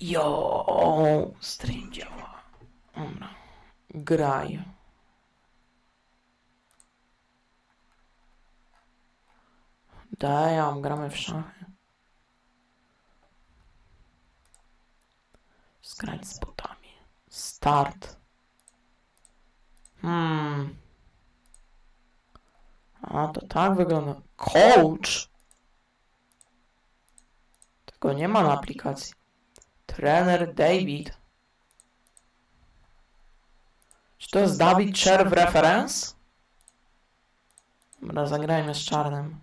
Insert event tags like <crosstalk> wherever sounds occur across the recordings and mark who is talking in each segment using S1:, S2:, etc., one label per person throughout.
S1: Jo, stream działa. Dobra. Graj. Damn, gramy w szachy. Skrać z botami. Start. Hmm. A, to tak wygląda. Coach! Tego nie ma na aplikacji. Trener David. Czy to jest Dawid Czerw reference? Dobra, zagrajmy z czarnym.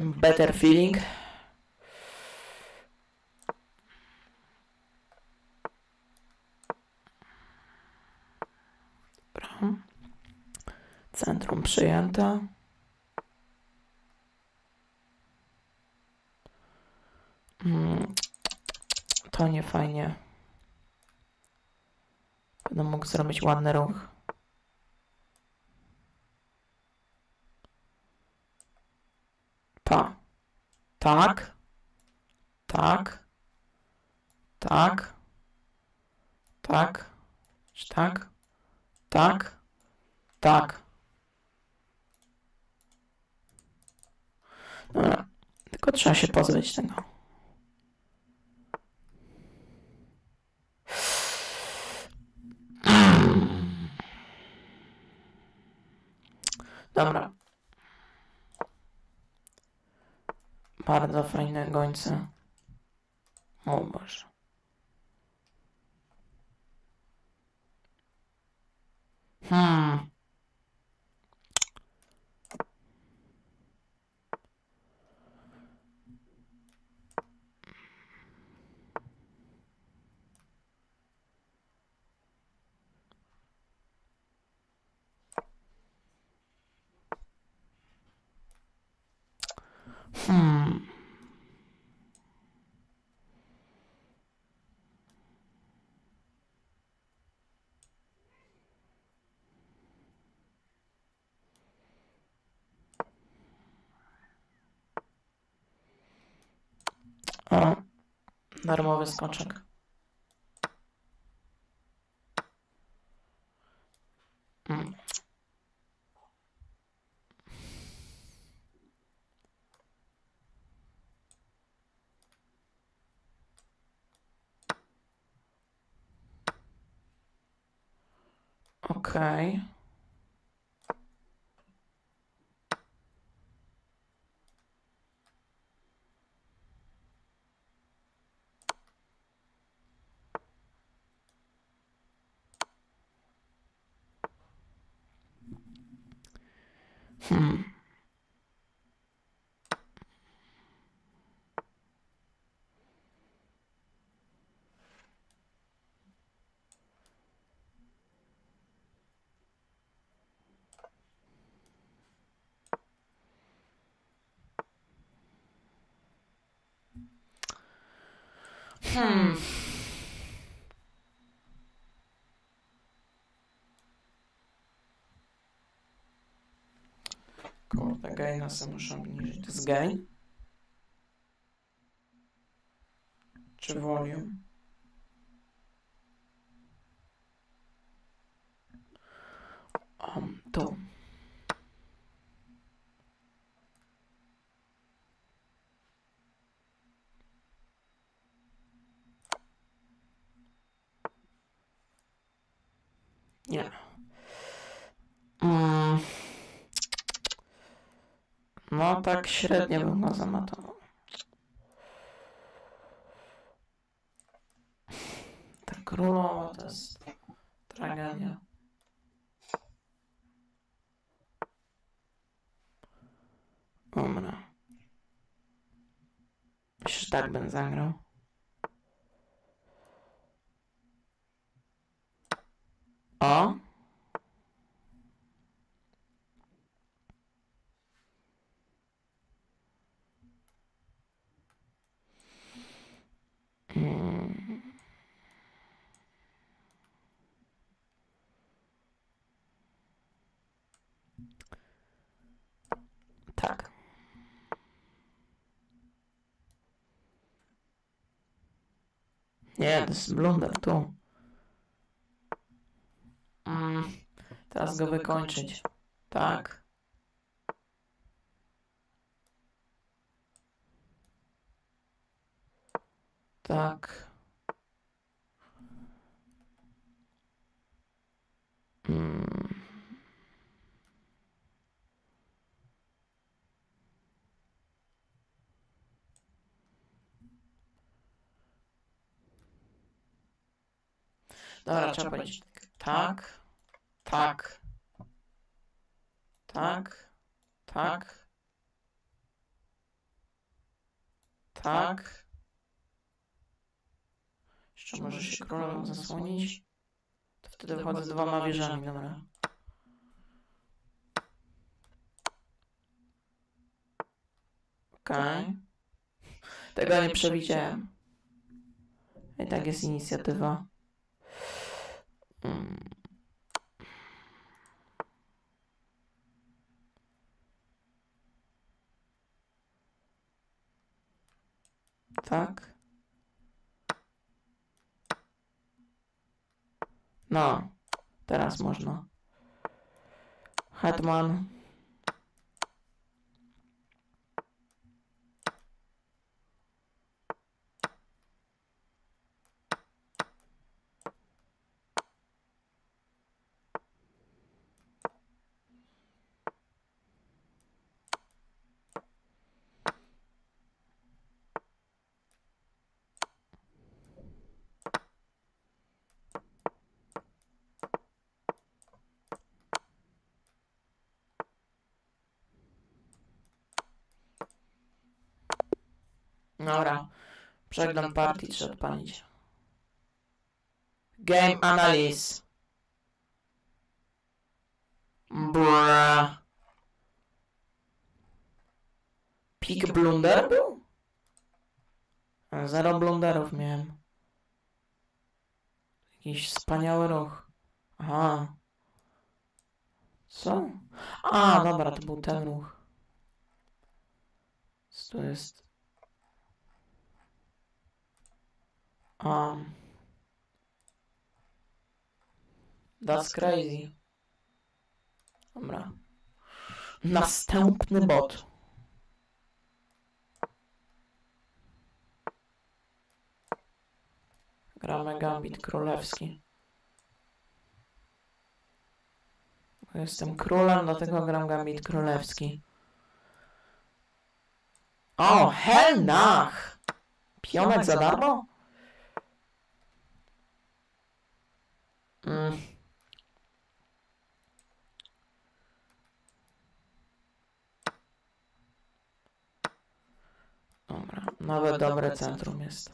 S1: Better feeling. Dobra. Przyjęte. Mm, To nie fajnie. Będę mógł zrobić ładny ruch. Pa. Tak. Tak. Tak. Tak. Tak? Tak. Tak. Dobra. Tylko trzeba się pozbyć tego. Dobra. Bardzo fajne gońce. O Boże. Hmm. Hmm. O, darmowy skoczek. Mm. Okej. Hmm. Hmm. Kurde, gaina sobie muszę obniżyć. To jest gain? Czy volume? Um, tu. Nie. Mm. No tak średnio bym go zamatował. Ta królowa to jest tragedia. Dobra. Myślę, że tak bym zagrał. O. Tak. Nie, to jest blunder tu. Mm, teraz go wykończyć. Tak. Tak. Mm. Dobra, trzeba powiedzieć tak, tak, tak, tak, tak. Jeszcze może się królową zasłonić. To wtedy wchodzę z dwoma wieżami, dobra. Okej. Tego nie przewidziałem. I tak jest inicjatywa. Mm. Tak. No, teraz można. Hetman. Dobra. Przegląd partii trzeba odpalić. Game Analysis. Bra. Pik blunder był? Zero blunderów miałem. Jakiś wspaniały ruch. Aha. Co? A, dobra, to był ten ruch. Co tu jest? Um, that's crazy. Dobra. Następny bot. Gramy Gambit Królewski. Jestem królem, dlatego gram Gambit Królewski. O, Helnach! Pionek za darmo? Mm. Dobra, nowe dobre centrum jest.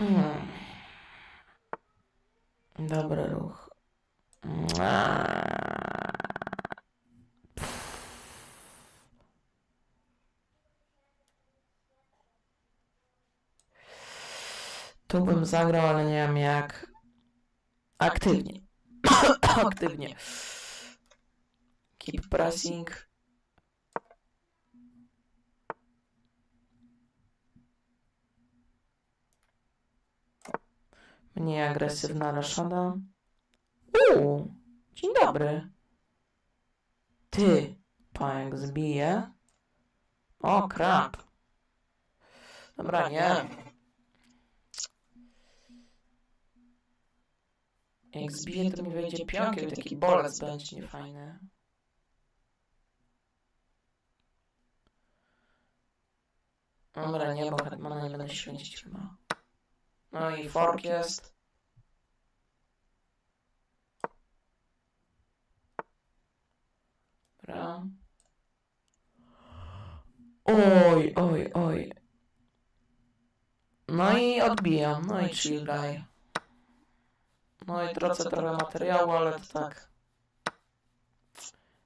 S1: Mm. Dobry ruch. Mua. Tu bym zagrał, ale nie wiem jak. Aktywnie. Aktywnie. <coughs> Keep pressing. Mniej agresywna raszada. Uuu, dzień dobry. Ty, pająk zbije. O, krab. Dobra, nie. Jak zbije, to mi wejdzie pionkiem, taki bolec będzie niefajny. Dobra, nie, bo Hetmana nie będę święcić chyba. No i fork jest. Dobra. Oj, oj, oj. No i odbijam, no i chill guy. No i tracę trochę materiału, ale to tak.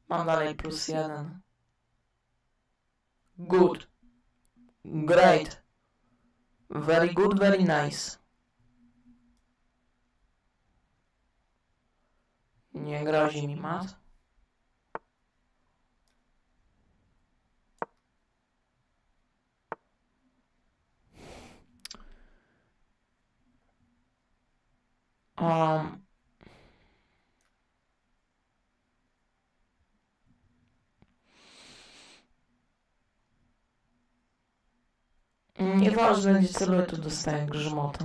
S1: Mam dalej plus jeden. Good. Great. Very good, very nice. Nie grozi mi mat. Um, Nieważne, gdzie celuję, to dostaję grzmota.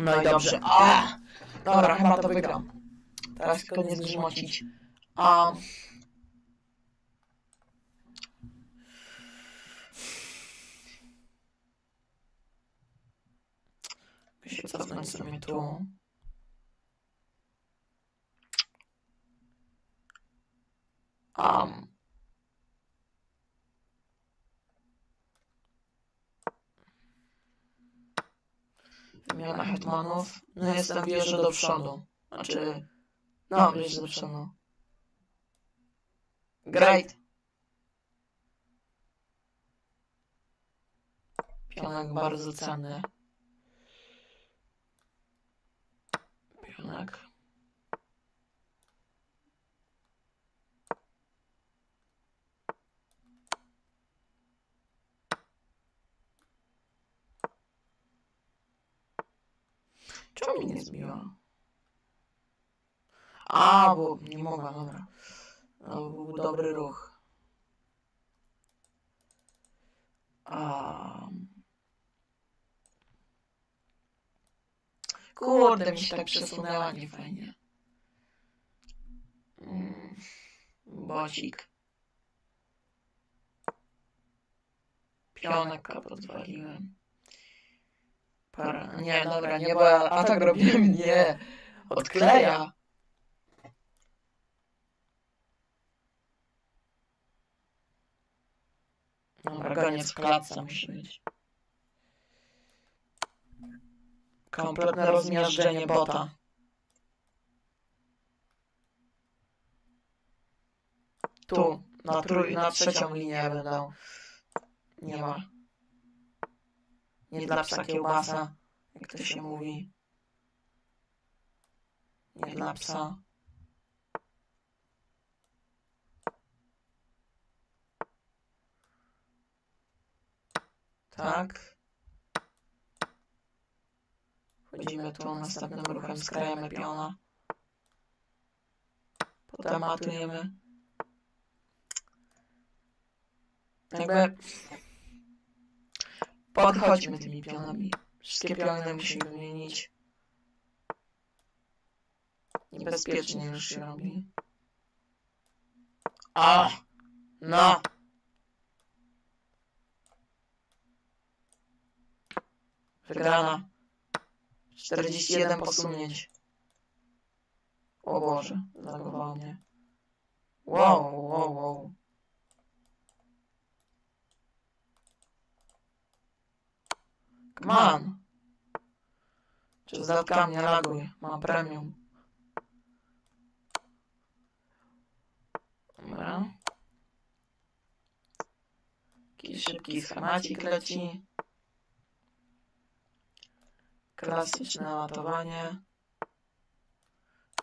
S1: No i dobrze. A, dobra, chyba to wygram. Teraz tylko nie zgrzmocić. A... się cofnąć sobie tu. Um. Wymiana hetmanów. No jestem wieżę do przodu. Znaczy... No, wieżę do przodu. Great. Pionek bardzo cenny. Pionek. Czemu mnie nie zbiła? A, bo nie mogła, dobra. Był dobry ruch. A... Kurde, mi się tak przesunęła, nie fajnie. Mm, Bocik. Pionek podwaliłem. Para. Nie, dobra, nie, bo ja atak robiłem, nie. Odkleja. Dobra, koniec w klatce musi być. Kompletne rozmiażdżenie bota. Tu, na, trój, na trzecią linię będę. Nie ma. Nie dla psa kiełbasa, jak to się mówi. Nie dla psa. Tak. Wchodzimy tu następnym ruchem, skrajamy piona. Potem matujemy. Jakby... Podchodźmy tymi pionami. Wszystkie piony musimy wymienić. Niebezpiecznie już się robi. A! No! Wygrana. 41 posunięć. O Boże, zalagowało mnie. Wow, wow, wow. Come on. Czy z datkami nie laguj? Mam premium. Dobra. Jakiś szybki schemacik leci. Klasyczne ładowanie.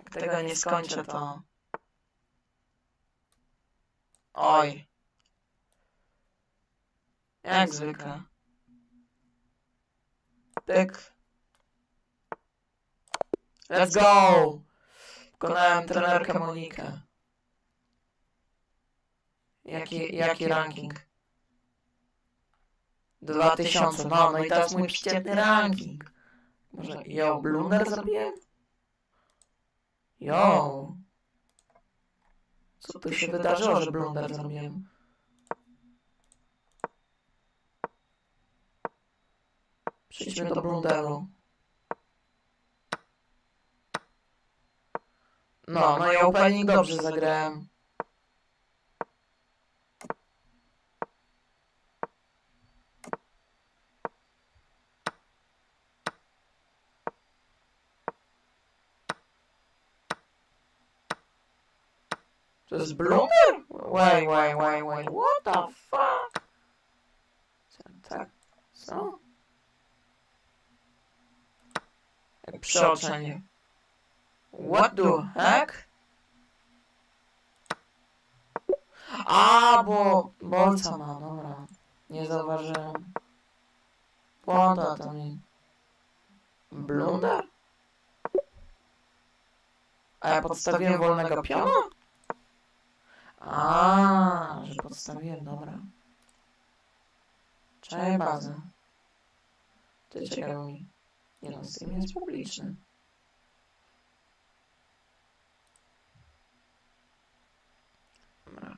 S1: Jak tego nie skończę, to... Oj. Jak zwykle. Pyk. Let's go! Pokonałem trenerkę Monikę. Jaki, jaki ranking? 2000, no, no i teraz mój przeciętny ranking. Może yo, blunder zabiję? Yo. Co tu się wydarzyło, że blunder zabiłem? Przejdźmy do blunderu. No, no i opening dobrze zagrałem. To jest blunder? Wait, wait, wait, wait. What the fuck? Tak, co? Jak przeoczenie. What the heck? A, bo bolca ma, dobra. Nie zauważyłem. Błąda to mi. Blunder? A ja podstawiłem wolnego piona? A, że podstawiłem, dobra. Czaję bazę. Ty czekaj mi. Nie no, stream jest publiczny. Dobra.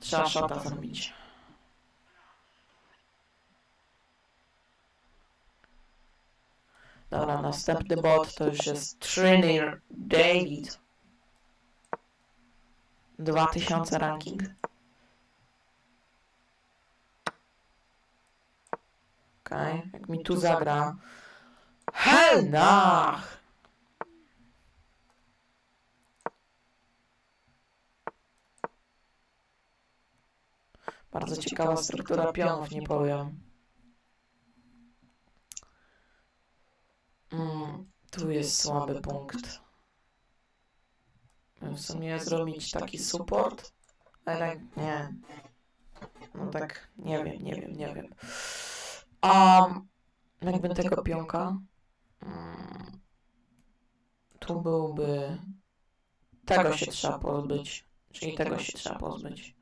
S1: Trzeba shota zrobić. Dobra, następny bot to już jest Trinir David. 2000 ranking. Okej, jak mi tu zagra. Helnach! Bardzo ciekawa struktura pionów, nie powiem. Mm, tu jest słaby punkt. W sumie zrobić taki support? Ale tak, nie. No tak, nie wiem, nie wiem, nie wiem. Um, jakby tego pionka. Mm, tu byłby. Tego się trzeba pozbyć. Czyli tego się trzeba pozbyć.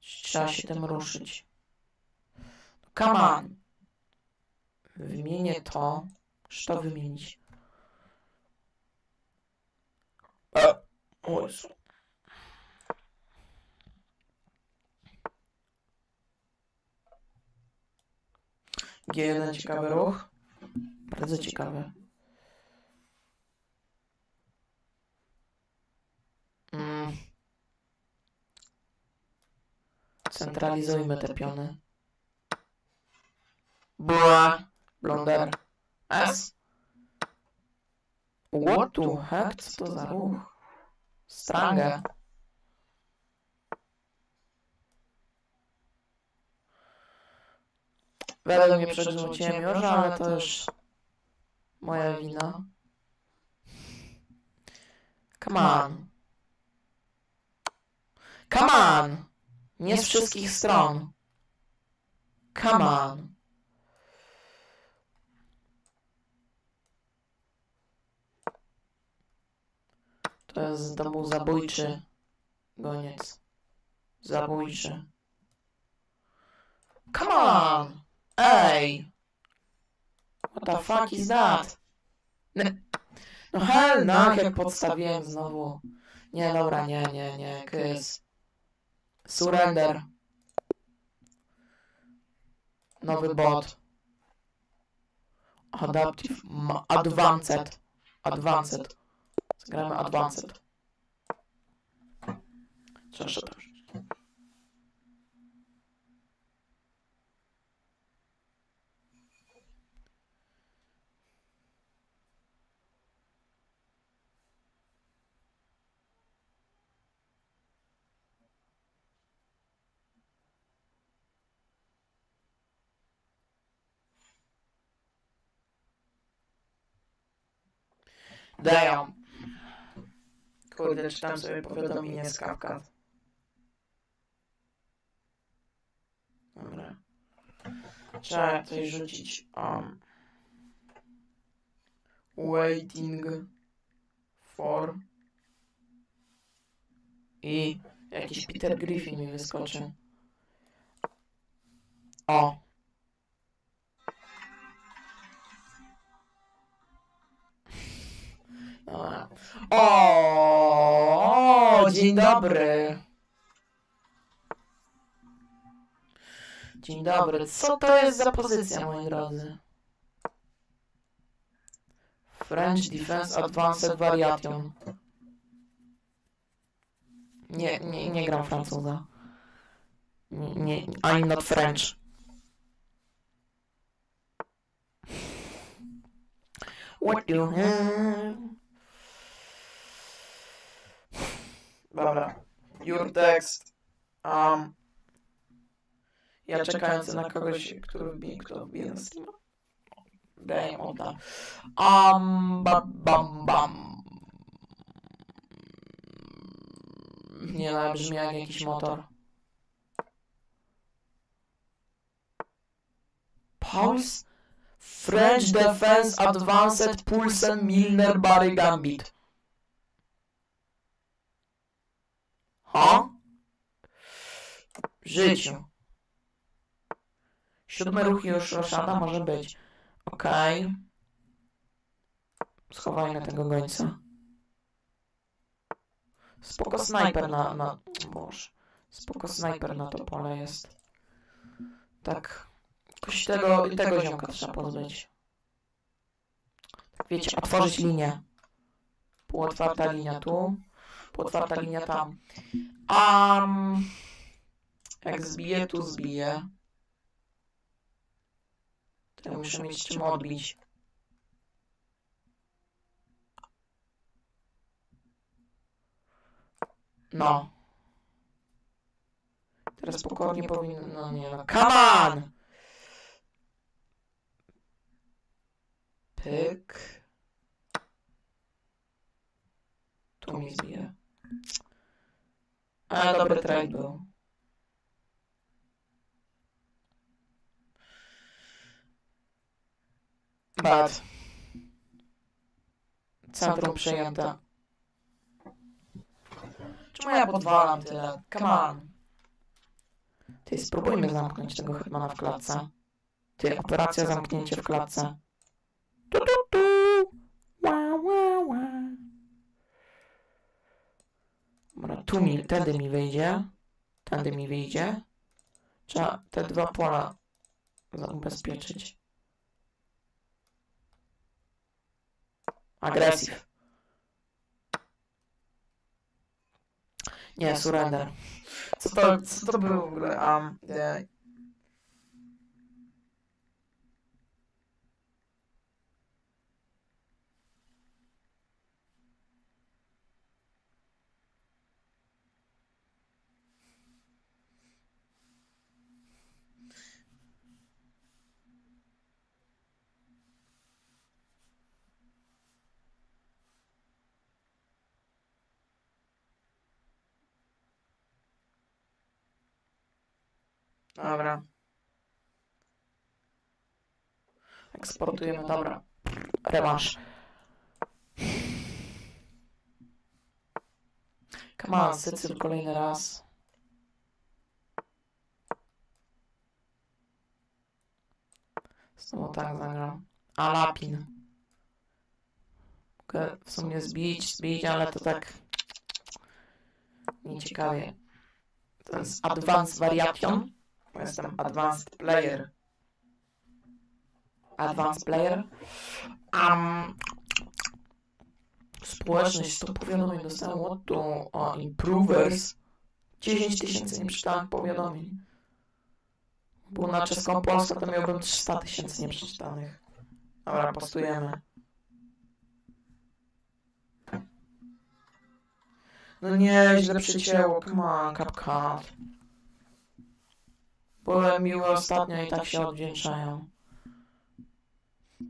S1: Trzeba się tym ruszyć. Come on. Wymienię to. Co wymienić? O Jezu. G1 ciekawy ruch. Bardzo ciekawy. Mm. Centralizujmy te piony. Bła. Blunder. S. What the heck? Co to za ruch? Strangę. Według mnie przegrzmociłem już, ale to już moja wina. Come on. Come on! Nie z wszystkich stron. Come on. To jest to był zabójczy goniec. Zabójczy. Come on! Ej! What the fuck is that? No hell, no, jak podstawiłem znowu. Nie, dobra, nie, nie, nie, kys. Surrender. Nowy bot. Adaptive. Advanced. Advanced. Zagramy Advanced. Co jeszcze tam? Damn. Kurde, czytam sobie powiadomienie z CapCut. Dobra. Trzeba coś rzucić. Um, waiting for i jakiś Peter Griffin mi wyskoczy. O. Dobra. O, dzień dobry. Dzień dobry. Co to jest za pozycja, moi drodzy? French Defense Advanced Variation. Nie, nie, nie gram Francuza. Nie, nie, I'm not French. What you have? Dobra. Your text. Um, ja czekając na kogoś, który wbije, kto wbije na streama. game odda. Um, bam, bam, bam. Nie no, brzmi jak jakiś motor. Pulse? French Defense Advanced Pulsen Milner Barry Gambit. W życiu. Siódmy ruch już Roszada może być. Okej. Schowajmy tego gońca. Spoko snajper na, na... Boże. Spoko snajper na to pole jest. Tak. Jakoś tego, tego ziomka trzeba pozbyć. Tak wiecie, otworzyć linię. Półotwarta linia tu. Półotwarta linia tam. Um, jak zbiję, tu zbiję. To ja muszę mieć czym odbić. No. Teraz pokornie powinno... No nie no. Come on! Pyk. Tu mi zbije. A, dobry trade był. Bad. Centrum przejęte. Czemu ja podwalam tyle? Come on. Ty, spróbujmy zamknąć tego Hetmana w klatce. Ty, operacja zamknięcie w klatce. Tu, tu, tu. Tu mi, tędy mi wyjdzie. Tędy mi wyjdzie. Trzeba te dwa pola zabezpieczyć. Agresyw. Nie, surrender. Co to, co to było w ogóle? Um, nie. Dobra. Eksportujemy, dobra. Rewanż. Come on, Sycyl kolejny raz. Znowu tak zagram. A Lapin. Mogę w sumie zbić, zbić, ale to tak... Nieciekawie. To jest Advanced Variation. Bo Jestem advanced player. Advanced player. Um, społeczność 100 powiadomień dostałem od tu o improvers. 10 tysięcy nieprzeczytanych powiadomień. Bo na czeską Polskę to miałbym 300 tysięcy nieprzeczytanych. Dobra, postujemy. No nie, źle przycięło. Come on, CapCut. Były miłe ostatnio i tak się odwdzięczają.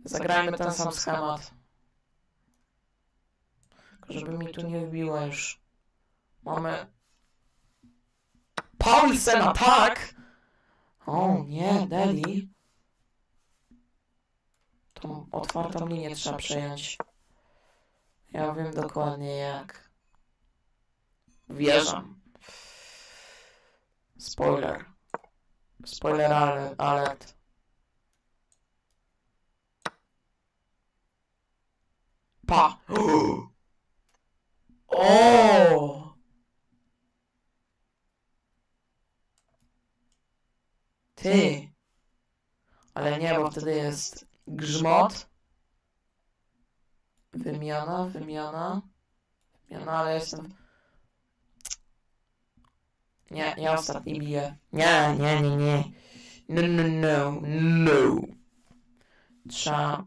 S1: Zagrajmy ten sam schemat. Żeby mi tu nie wbiło już. Mamy... Paulsen atak! O nie, Daddy. Tą otwartą linię trzeba przejąć. Ja wiem dokładnie jak. Wierzam. Spoiler. Spoiler ale- alert. Pa! <gasps> O! Ty! Ale nie, bo wtedy jest grzmot. Wymiana, wymiana. Wymiana, ale jestem... Nie, ja ostatni biję. Nie, nie, nie, nie. No, no, no, no. no. Trza.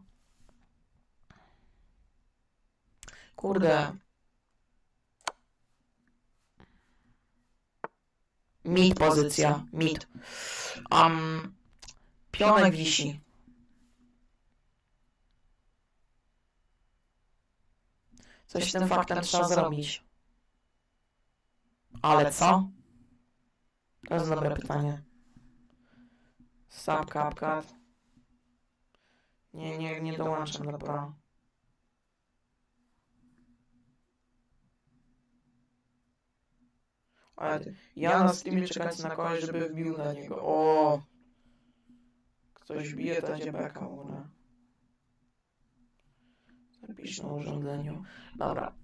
S1: Kurde. Mid pozycja, mid. Um, pionek wisi. Coś z tym faktem trzeba zrobić. Ale co? To jest dobre pytanie. Sub CapCut. Nie, nie, nie dołączam do pro. Ale ja na Steamie czekając na kogoś, żeby wbił na niego. O! Ktoś bije, to będzie beka w ogóle. Zapisz na urządzeniu. Dobra.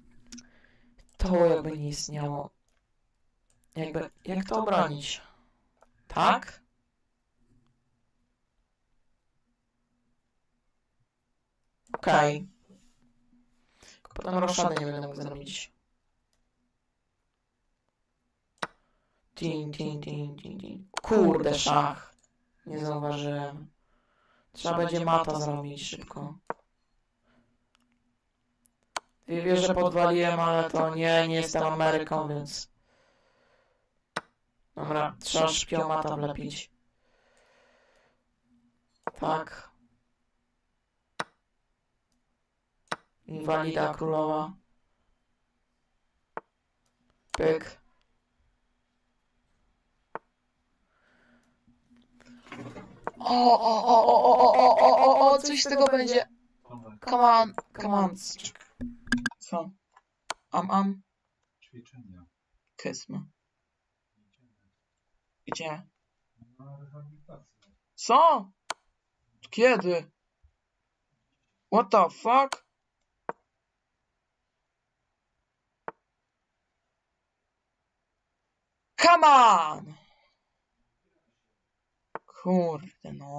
S1: To jakby nie istniało. Jakby, jak to obronić? Tak? Okej. Tylko Potem roszady nie będę mógł zrobić. Tin, tin, tin, tin, tin. Kurde, szach. Nie zauważyłem. Trzeba będzie mata zrobić szybko. Dwie wieże podwaliłem, ale to nie, nie jestem Ameryką, więc... Dobra, trzeba szybkiego mata wlepić. Tak. Inwalida królowa. Pyk. O, o, o, o, o, o, o, o, o, coś z tego będzie. Come on, come on. Co? Am, am.
S2: Ćwiczenia.
S1: Kysma. Gdzie? Co? Kiedy? What the fuck? Come on! Kurde no.